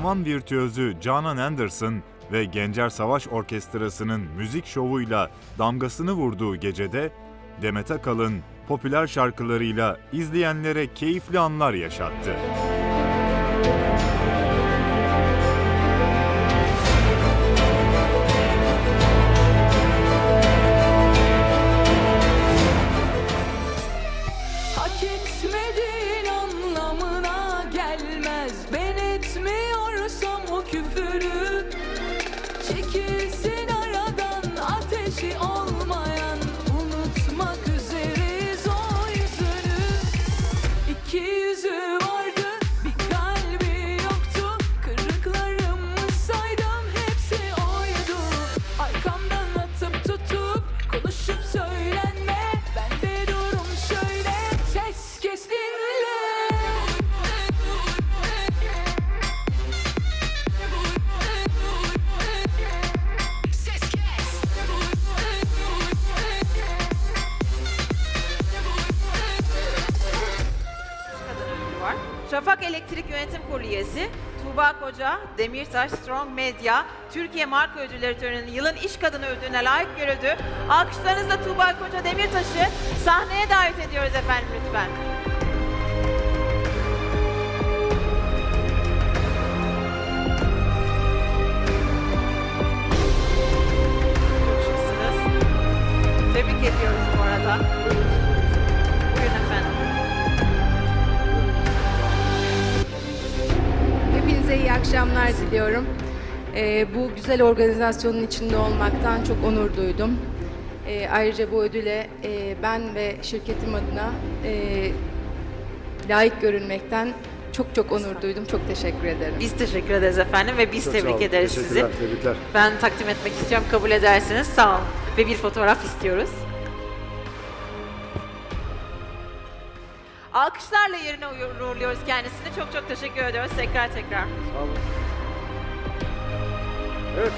keman virtüözü Canan Anderson ve Gencer Savaş Orkestrası'nın müzik şovuyla damgasını vurduğu gecede Demet Akalın popüler şarkılarıyla izleyenlere keyifli anlar yaşattı. çekil Şafak Elektrik Yönetim Kurulu üyesi Tuğba Koca, Demirtaş Strong Media, Türkiye Marka Ödülleri töreninin yılın iş kadını ödülüne layık görüldü. Alkışlarınızla Tuğba Koca Demirtaş'ı sahneye davet ediyoruz efendim lütfen. Tebrik ediyoruz bu arada. Akşamlar diliyorum. Ee, bu güzel organizasyonun içinde olmaktan çok onur duydum. Ee, ayrıca bu ödüle e, ben ve şirketim adına e, layık görülmekten çok çok onur duydum. Çok teşekkür ederim. Biz teşekkür ederiz efendim ve biz Çok sağ tebrik olun. ederiz sizi. Teşekkürler, tebrikler. Ben takdim etmek istiyorum, kabul edersiniz. Sağ olun. Ve bir fotoğraf istiyoruz. Alkışlarla yerine uğurluyoruz kendisini. Çok çok teşekkür ediyoruz tekrar tekrar. Sağ olun. Evet,